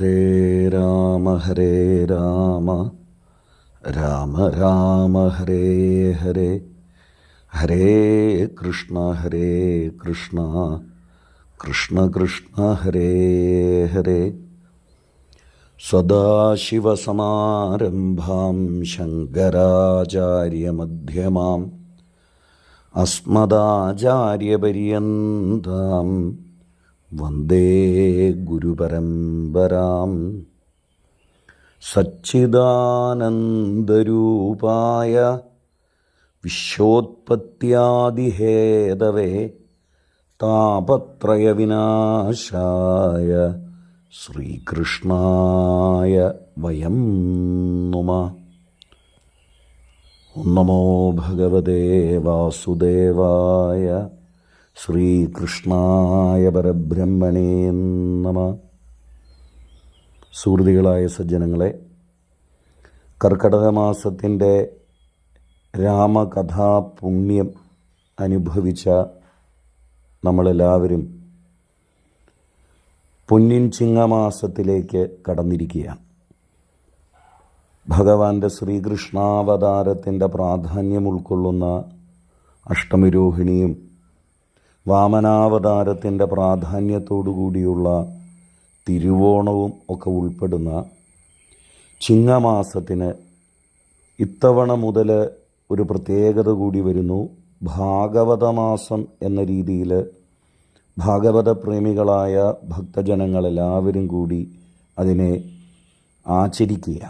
ഹരേ രാമ ഹരേ രാമ രാമ രാമ ഹരേ ഹരേ ഹരേ കൃഷ്ണ ഹരേ കൃഷ്ണ കൃഷ്ണ കൃഷ്ണ ഹരേ ഹരേ സദാശിവസമാരംഭാം ശങ്കരാചാര്യമധ്യമാം അസ്മദാചാര്യപര്യന്താം വന്ദേ ഗുരുപരമ്പരാം. സച്ചിദാനന്ദരൂപായ വിശ്വോത്പത്യാദിഹേതവേ താപത്രയവിനാശായ ശ്രീകൃഷ്ണായ വയം നുമ. നമോ ഭഗവതേ വാസുദേവായ ശ്രീകൃഷ്ണായ പരബ്രഹ്മണേ നമ. സുഹൃതികളായ സജ്ജനങ്ങളെ കർക്കടക മാസത്തിന്റെ രാമകഥാ പുണ്യം അനുഭവിച്ച നമ്മളെല്ലാവരും പൊന്നിൻ ചിങ്ങമാസത്തിലേക്ക് കടന്നിരിക്കുകയാണ്. ഭഗവാന്റെ ശ്രീകൃഷ്ണാവതാരത്തിന്റെ പ്രാധാന്യം ഉൾക്കൊള്ളുന്ന അഷ്ടമിരോഹിണിയും വാമനാവതാരത്തിന്റെ കൂടിയുള്ള തിരുവോണവും ഒക്കെ ഉൾപ്പെടുന്ന ചിങ്ങമാസത്തിന് ഇത്തവണ മുതൽ ഒരു പ്രത്യേകത കൂടി വരുന്നു. ഭാഗവതമാസം എന്ന രീതിയിൽ ഭാഗവത പ്രേമികളായ ഭക്തജനങ്ങളെല്ലാവരും കൂടി അതിനെ ആചരിക്കുക.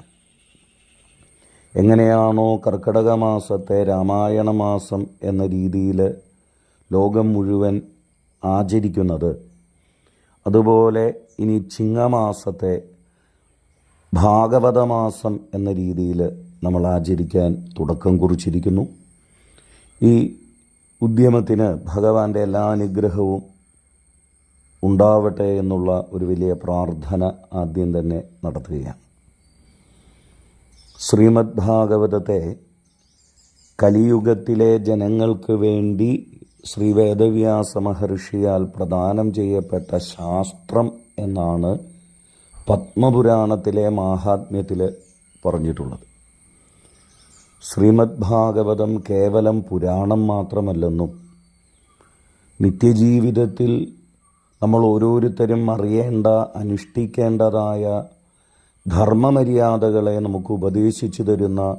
എങ്ങനെയാണോ കർക്കടക മാസത്തെ രാമായണ മാസം എന്ന രീതിയിൽ ലോകം മുഴുവൻ ആചരിക്കുന്നത്. അതുപോലെ ഇനി ചിങ്ങമാസത്തെ ഭാഗവതമാസം എന്ന രീതിയിൽ നമ്മൾ ആചരിക്കാൻ തുടക്കം കുറിച്ചിരിക്കുന്നു. ഈ ഉദ്യമത്തിന് ഭഗവാന്റെ എല്ലാ അനുഗ്രഹവും ഉണ്ടാവട്ടെ എന്നുള്ള ഒരു വലിയ പ്രാർത്ഥന ആദ്യം തന്നെ നടത്തുകയാണ്. ശ്രീമദ് ഭാഗവതത്തെ കലിയുഗത്തിലെ ജനങ്ങൾക്ക് വേണ്ടി ശ്രീ വേദവ്യാസ മഹർഷിയാൽ പ്രദാനം ചെയ്യപ്പെട്ട ശാസ്ത്രം എന്നാണ് പത്മപുരാണത്തിലെ മാഹാത്മ്യത്തിൽ പറഞ്ഞിട്ടുള്ളത്. ശ്രീമദ് ഭാഗവതം കേവലം പുരാണം മാത്രമല്ലെന്നും നിത്യജീവിതത്തിൽ നമ്മൾ ഓരോരുത്തരും അറിയേണ്ട അനുഷ്ഠിക്കേണ്ടതായ ധർമ്മമര്യാദകളെ നമുക്ക് ഉപദേശിച്ചു തരുന്ന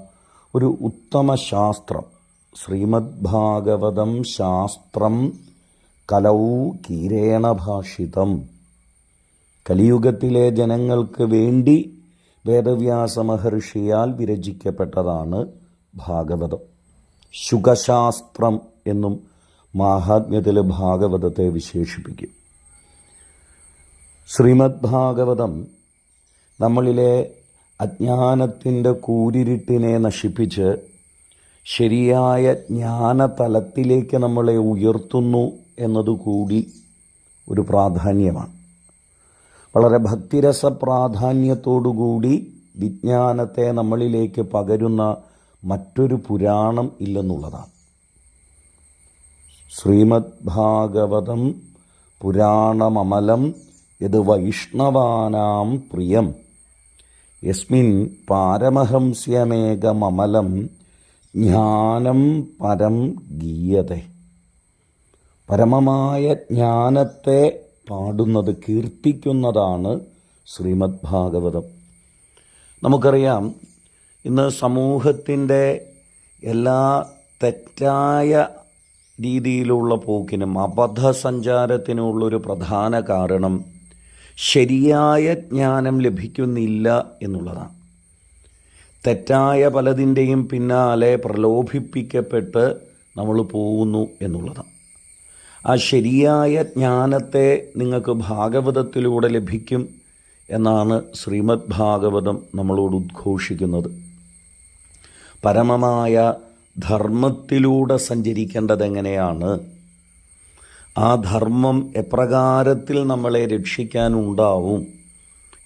ഒരു ഉത്തമ ശാസ്ത്രം. ശ്രീമദ് ഭാഗവതം ശാസ്ത്രം കലൗ കീരേണ ഭാഷിതം. കലിയുഗത്തിലെ ജനങ്ങൾക്ക് വേണ്ടി വേദവ്യാസ മഹർഷിയാൽ വിരചിക്കപ്പെട്ടതാണ് ഭാഗവതം. ശുഖശാസ്ത്രം എന്നും മാഹാത്മ്യത്തിൽ ഭാഗവതത്തെ വിശേഷിപ്പിക്കും. ശ്രീമദ് ഭാഗവതം നമ്മളിലെ അജ്ഞാനത്തിന്റെ കൂരിരുട്ടിനെ നശിപ്പിച്ച് ശരിയായ ജ്ഞാനതലത്തിലേക്ക് നമ്മളെ ഉയർത്തുന്നു എന്നതുകൂടി ഒരു പ്രാധാന്യമാണ്. വളരെ ഭക്തിരസ പ്രാധാന്യത്തോടുകൂടി വിജ്ഞാനത്തെ നമ്മളിലേക്ക് പകരുന്ന മറ്റൊരു പുരാണം ഇല്ലെന്നുള്ളതാണ്. ശ്രീമദ് ഭാഗവതം പുരാണമമലം ഇത് വൈഷ്ണവാനാം പ്രിയം. യസ്മിൻ പാരമഹംസ്യമേകമമലം ജ്ഞാനം പരം ഗീയതെ. പരമമായ ജ്ഞാനത്തെ പാടുന്നത് കീർത്തിക്കുന്നതാണ് ശ്രീമദ് ഭാഗവതം നമുക്കറിയാം ഇന്ന് സമൂഹത്തിന്റെ എല്ലാ തെറ്റായ രീതിയിലുള്ള പോക്കിനും അബദ്ധസഞ്ചാരത്തിനുള്ളൊരു പ്രധാന കാരണം ശരിയായ ജ്ഞാനം ലഭിക്കുന്നില്ല എന്നുള്ളതാണ്. തെറ്റായ പലതിന്റെയും പിന്നാലെ പ്രലോഭിപ്പിക്കപ്പെട്ട് നമ്മൾ പോകുന്നു എന്നുള്ളതാണ്. ആ ശരിയായ ജ്ഞാനത്തെ നിങ്ങൾക്ക് ഭാഗവതത്തിലൂടെ ലഭിക്കും എന്നാണ് ശ്രീമദ് ഭാഗവതം നമ്മളോട് ഉദ്ഘോഷിക്കുന്നത്. പരമമായ ധർമ്മത്തിലൂടെ സഞ്ചരിക്കേണ്ടത് എങ്ങനെയാണ് ആ ധർമ്മം എപ്രകാരത്തിൽ നമ്മളെ രക്ഷിക്കാനുണ്ടാവും?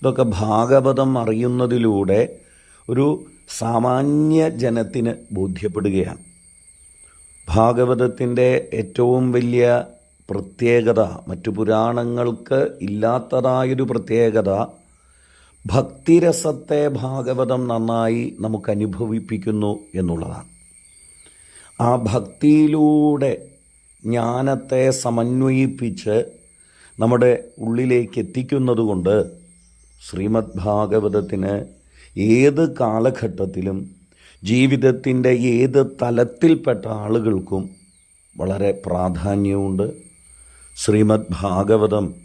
ഇതൊക്കെ ഭാഗവതം അറിയുന്നതിലൂടെ ഒരു സാമാന്യ ജനത്തിന് ബോധ്യപ്പെടുകയാണ്. ഭാഗവതത്തിന്റെ ഏറ്റവും വലിയ പ്രത്യേകത മറ്റു പുരാണങ്ങൾക്ക് ഇല്ലാത്തതായൊരു പ്രത്യേകത ഭക്തിരസത്തെ ഭാഗവതം നന്നായി നമുക്ക് അനുഭവിപ്പിക്കുന്നു എന്നുള്ളതാണ്. ആ ഭക്തിയിലൂടെ ജ്ഞാനത്തെ സമന്വയിപ്പിച്ച് നമ്മുടെ ഉള്ളിലേക്ക് എത്തിക്കുന്നതുകൊണ്ട് ശ്രീമദ് ഭാഗവതത്തിന് ഏത് കാലഘട്ടത്തിലും ജീവിതത്തിന്റെ ഏത് തലത്തിൽപ്പെട്ട ആളുകൾക്കും വളരെ പ്രാധാന്യമുണ്ട്. ശ്രീമദ് ഭാഗവതം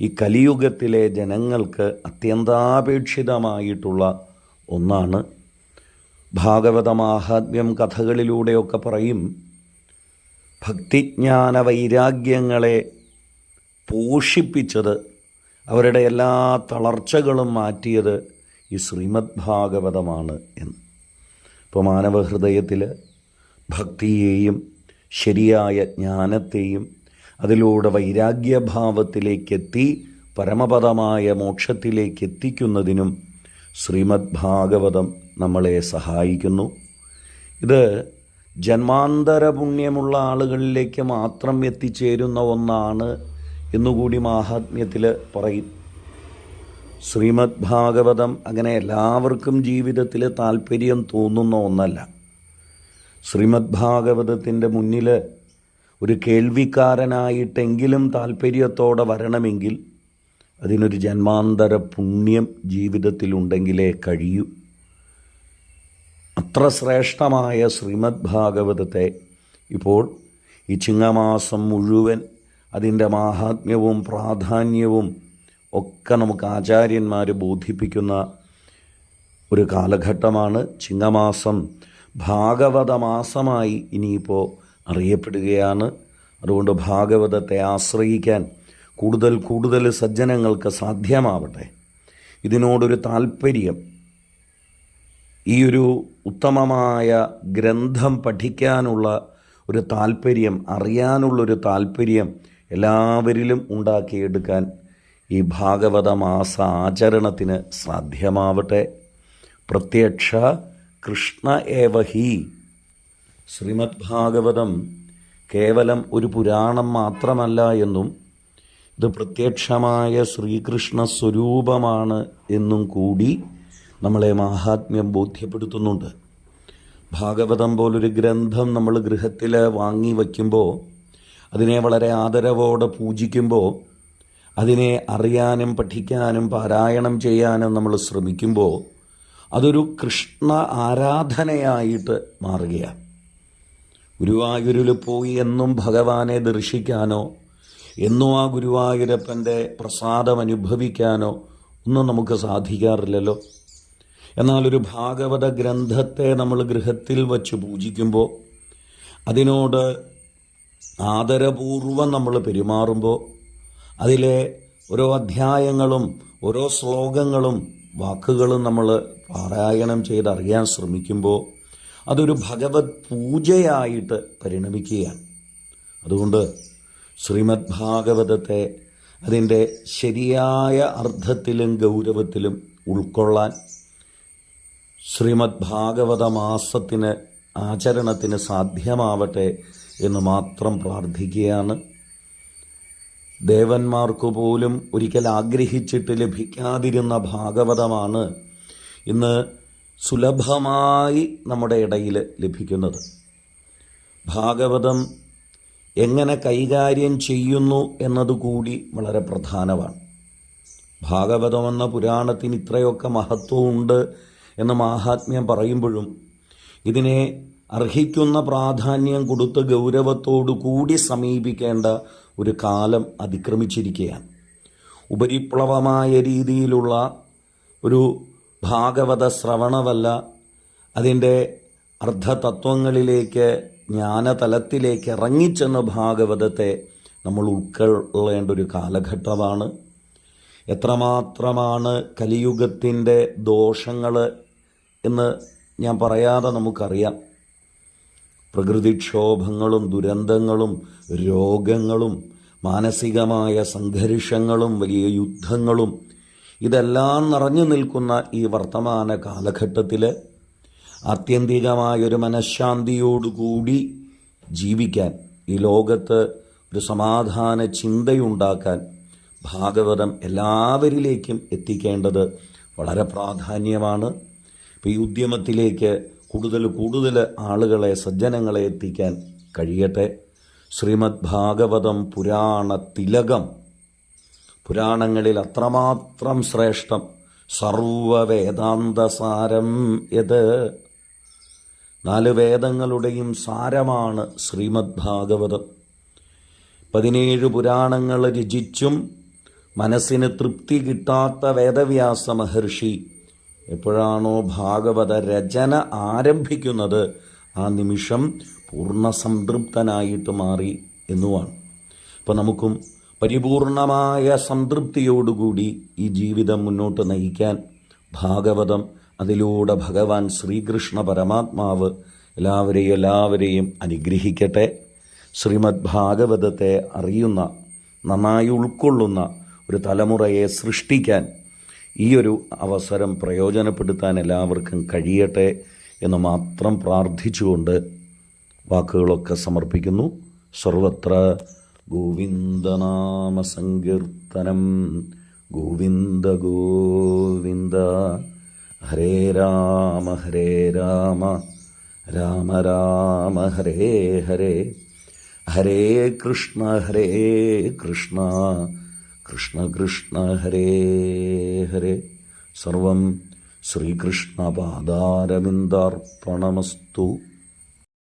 ഈ കലിയുഗത്തിലെ ജനങ്ങൾക്ക് അത്യന്താപേക്ഷിതമായിട്ടുള്ള ഒന്നാണ്. ഭാഗവതമാഹാത്മ്യം കഥകളിലൂടെയൊക്കെ പറയും ഭക്തിജ്ഞാന വൈരാഗ്യങ്ങളെ പോഷിപ്പിച്ചത് അവരുടെ എല്ലാ തളർച്ചകളും മാറ്റിയത് ഈ ശ്രീമദ് ഭാഗവതമാണ് എന്ന്. ഇപ്പോൾ മാനവഹൃദയത്തിൽ ഭക്തിയെയും ശരിയായ ജ്ഞാനത്തെയും അതിലൂടെ വൈരാഗ്യഭാവത്തിലേക്കെത്തി പരമപദമായ മോക്ഷത്തിലേക്ക് എത്തിക്കുന്നതിനും ശ്രീമദ് ഭാഗവതം നമ്മളെ സഹായിക്കുന്നു. ഇത് ജന്മാന്തര പുണ്യമുള്ള ആളുകളിലേക്ക് മാത്രം എത്തിച്ചേരുന്ന ഒന്നാണ് എന്നുകൂടി മാഹാത്മ്യത്തിൽ പറയും. ശ്രീമദ് ഭാഗവതം അങ്ങനെ എല്ലാവർക്കും ജീവിതത്തിൽ താല്പര്യം തോന്നുന്ന ഒന്നല്ല. ശ്രീമദ് ഭാഗവതത്തിന്റെ മുന്നിൽ ഒരു കേൾവിക്കാരനായിട്ടെങ്കിലും താല്പര്യത്തോടെ വരണമെങ്കിൽ അതിനൊരു ജന്മാന്തര പുണ്യം ജീവിതത്തിലുണ്ടെങ്കിലേ കഴിയൂ. അത്ര ശ്രേഷ്ഠമായ ശ്രീമദ് ഭാഗവതത്തെ ഇപ്പോൾ ഈ ചിങ്ങമാസം മുഴുവൻ അതിന്റെ മാഹാത്മ്യവും പ്രാധാന്യവും ഒക്കെ നമുക്ക് ആചാര്യന്മാർ ബോധിപ്പിക്കുന്ന ഒരു കാലഘട്ടമാണ് ചിങ്ങമാസം. ഭാഗവതമാസമായി ഇനിയിപ്പോൾ അറിയപ്പെടുകയാണ്. അതുകൊണ്ട് ഭാഗവതത്തെ ആശ്രയിക്കാൻ കൂടുതൽ കൂടുതൽ സജ്ജനങ്ങൾക്ക് സാധ്യമാവട്ടെ. ഇതിനോടൊരു താല്പര്യം ഈ ഒരു ഉത്തമമായ ഗ്രന്ഥം പഠിക്കാനുള്ള ഒരു താല്പര്യം അറിയാനുള്ളൊരു താല്പര്യം എല്ലാവരിലും ഉണ്ടാക്കിയെടുക്കാൻ ഈ ഭാഗവത മാസ ആചരണത്തിന് സാധ്യമാവട്ടെ. പ്രത്യക്ഷ കൃഷ്ണ ഏവ ഹി. ശ്രീമദ് ഭാഗവതം കേവലം ഒരു പുരാണം മാത്രമല്ല എന്നും ഇത് പ്രത്യക്ഷമായ ശ്രീകൃഷ്ണ സ്വരൂപമാണ് എന്നും കൂടി നമ്മളെ മാഹാത്മ്യം ബോധ്യപ്പെടുത്തുന്നുണ്ട്. ഭാഗവതം പോലൊരു ഗ്രന്ഥം നമ്മൾ ഗൃഹത്തിൽ വാങ്ങി വയ്ക്കുമ്പോൾ അതിനെ വളരെ ആദരവോടെ പൂജിക്കുമ്പോൾ അതിനെ അറിയാനും പഠിക്കാനും പാരായണം ചെയ്യാനും നമ്മൾ ശ്രമിക്കുമ്പോൾ അതൊരു കൃഷ്ണ ആരാധനയായിട്ട് മാറുകയാണ്. ഗുരുവായൂരിൽ പോയി എന്നും ഭഗവാനെ ദർശിക്കാനോ എന്നും ആ ഗുരുവായൂരപ്പന്റെ പ്രസാദം അനുഭവിക്കാനോ ഒന്നും നമുക്ക് സാധിക്കാറില്ലല്ലോ. എന്നാൽ ഒരു ഭാഗവത ഗ്രന്ഥത്തെ നമ്മൾ ഗൃഹത്തിൽ വച്ച് പൂജിക്കുമ്പോൾ അതിനോട് ആദരപൂർവം നമ്മൾ പെരുമാറുമ്പോൾ അതിലെ ഓരോ അധ്യായങ്ങളും ഓരോ ശ്ലോകങ്ങളും വാക്കുകളും നമ്മൾ പാരായണം ചെയ്തറിയാൻ ശ്രമിക്കുമ്പോൾ അതൊരു ഭഗവത് പൂജയായിട്ട് പരിണമിക്കുകയാണ്. അതുകൊണ്ട് ശ്രീമദ് ഭാഗവതത്തെ അതിന്റെ ശരിയായ അർത്ഥത്തിലും ഗൗരവത്തിലും ഉൾക്കൊള്ളാൻ ശ്രീമദ് ഭാഗവത മാസത്തിന് ആചരണത്തിന് സാധ്യമാവട്ടെ എന്ന് മാത്രം പ്രാർത്ഥിക്കുകയാണ് ദേവന്മാർക്കു പോലും ഒരിക്കൽ ആഗ്രഹിച്ചിട്ട് ലഭിക്കാതിരുന്ന ഭാഗവതമാണ് ഇന്ന് സുലഭമായി നമ്മുടെ ഇടയിൽ ലഭിക്കുന്നത്. ഭാഗവതം എങ്ങനെ കൈകാര്യം ചെയ്യുന്നു എന്നതുകൂടി വളരെ പ്രധാനമാണ്. ഭാഗവതമെന്ന പുരാണത്തിന് ഇത്രയൊക്കെ മഹത്വമുണ്ട് എന്ന് മാഹാത്മ്യം പറയുമ്പോഴും ഇതിനെ അർഹിക്കുന്ന പ്രാധാന്യം കൊടുത്ത് ഗൗരവത്തോടു കൂടി സമീപിക്കേണ്ട ഒരു കാലം അതിക്രമിച്ചിരിക്കുകയാണ്. ഉപരിപ്ലവമായ രീതിയിലുള്ള ഒരു ഭാഗവത ശ്രവണമല്ല അതിന്റെ അർദ്ധതത്വങ്ങളിലേക്ക് ജ്ഞാനതലത്തിലേക്ക് ഇറങ്ങിച്ചെന്ന ഭാഗവതത്തെ നമ്മൾ ഉൾക്കൊള്ളേണ്ട ഒരു കാലഘട്ടമാണ്. എത്രമാത്രമാണ് കലിയുഗത്തിന്റെ ദോഷങ്ങൾ എന്ന് ഞാൻ പറയാതെ നമുക്കറിയാം. പ്രകൃതിക്ഷോഭങ്ങളും ദുരന്തങ്ങളും രോഗങ്ങളും മാനസികമായ സംഘർഷങ്ങളും വലിയ യുദ്ധങ്ങളും ഇതെല്ലാം നിറഞ്ഞു നിൽക്കുന്ന ഈ വർത്തമാന കാലഘട്ടത്തിൽ ആത്യന്തികമായൊരു മനഃശാന്തിയോടുകൂടി ജീവിക്കാൻ ഈ ലോകത്ത് ഒരു സമാധാന ചിന്തയുണ്ടാക്കാൻ ഭാഗവതം എല്ലാവരിലേക്കും എത്തിക്കേണ്ടത് വളരെ പ്രാധാന്യമാണ്. ഇപ്പോൾ ഈ ഉദ്യമത്തിലേക്ക് കൂടുതൽ കൂടുതൽ ആളുകളെ സജ്ജനങ്ങളെ എത്തിക്കാൻ കഴിയട്ടെ. ശ്രീമദ് ഭാഗവതം പുരാണ തിലകം. പുരാണങ്ങളിൽ അത്രമാത്രം ശ്രേഷ്ഠം. സർവവേദാന്തസാരം യത്. നാല് വേദങ്ങളുടെയും സാരമാണ് ശ്രീമദ് ഭാഗവതം പതിനേഴ് പുരാണങ്ങൾ രചിച്ചും മനസ്സിന് തൃപ്തി കിട്ടാത്ത വേദവ്യാസ മഹർഷി എപ്പോഴാണോ ഭാഗവത രചന ആരംഭിക്കുന്നത് ആ നിമിഷം പൂർണ സംതൃപ്തനായിട്ട് മാറി എന്നുമാണ് അപ്പോൾ നമുക്കും പരിപൂർണമായ സംതൃപ്തിയോടുകൂടി ഈ ജീവിതം മുന്നോട്ട് നയിക്കാൻ ഭാഗവതം അതിലൂടെ ഭഗവാൻ ശ്രീകൃഷ്ണ പരമാത്മാവ് എല്ലാവരെയും എല്ലാവരെയും അനുഗ്രഹിക്കട്ടെ. ശ്രീമദ് ഭാഗവതത്തെ അറിയുന്ന നന്നായി ഉൾക്കൊള്ളുന്ന ഒരു തലമുറയെ സൃഷ്ടിക്കാൻ ഈ ഒരു അവസരം പ്രയോജനപ്പെടുത്താൻ എല്ലാവർക്കും കഴിയട്ടെ എന്ന് മാത്രം പ്രാർത്ഥിച്ചുകൊണ്ട് വാക്കുകളൊക്കെ സമർപ്പിക്കുന്നു. സർവത്ര ഗോവിന്ദനാമ സങ്കീർത്തനം ഗോവിന്ദ ഗോവിന്ദ. ഹരേ രാമ ഹരേ രാമ. രാമ രാമ ഹരേ ഹരേ. ഹരേ കൃഷ്ണ ഹരേ കൃഷ്ണ. കൃഷ്ണ കൃഷ്ണ ഹരേ ഹരേ. സർവം ശ്രീകൃഷ്ണപാദാരവിന്ദാർപ്പണമസ്തു.